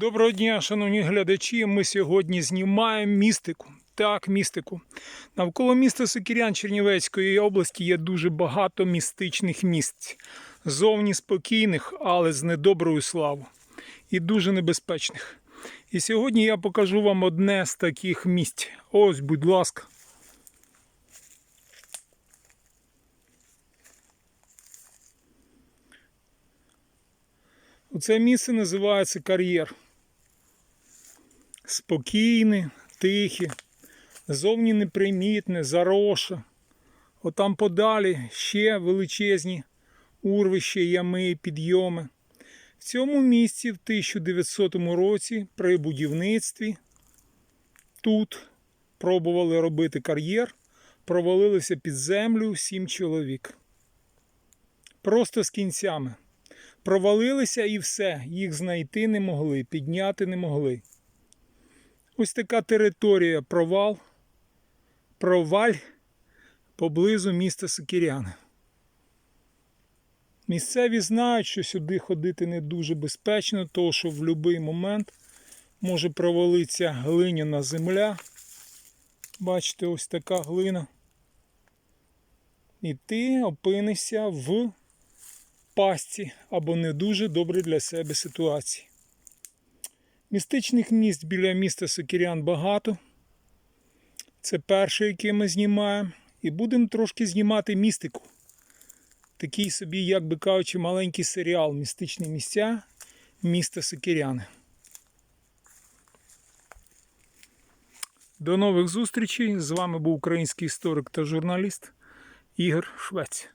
Доброго дня, шановні глядачі. Ми сьогодні знімаємо містику. Так, містику. Навколо міста Сокірян Чернівецької області є дуже багато містичних місць. Зовні спокійних, але з недоброю славою. І дуже небезпечних. І сьогодні я покажу вам одне з таких місць. Ось, будь ласка. Оце місце називається кар'єр. Спокійне, тихе, зовні непримітне, зароше. Отам подалі ще величезні урвища, ями, підйоми. В цьому місці в 1900 році при будівництві тут пробували робити кар'єр, провалилися під землю сім чоловік. Просто з кінцями. Провалилися і все, їх знайти не могли, підняти не могли. Ось така територія провал, проваль поблизу міста Сокіряни. Місцеві знають, що сюди ходити не дуже безпечно, тому що в будь-який момент може провалитися глиняна земля. Бачите, ось така глина. І ти опинишся в пастці або не дуже добре для себе ситуації. Містичних місць біля міста Сокірян багато. Це перше, яке ми знімаємо. І будемо трошки знімати містику. Такий собі, як би кажучи, маленький серіал Містичні місця міста Сокіряни. До нових зустрічей. З вами був український історик та журналіст Ігор Швець.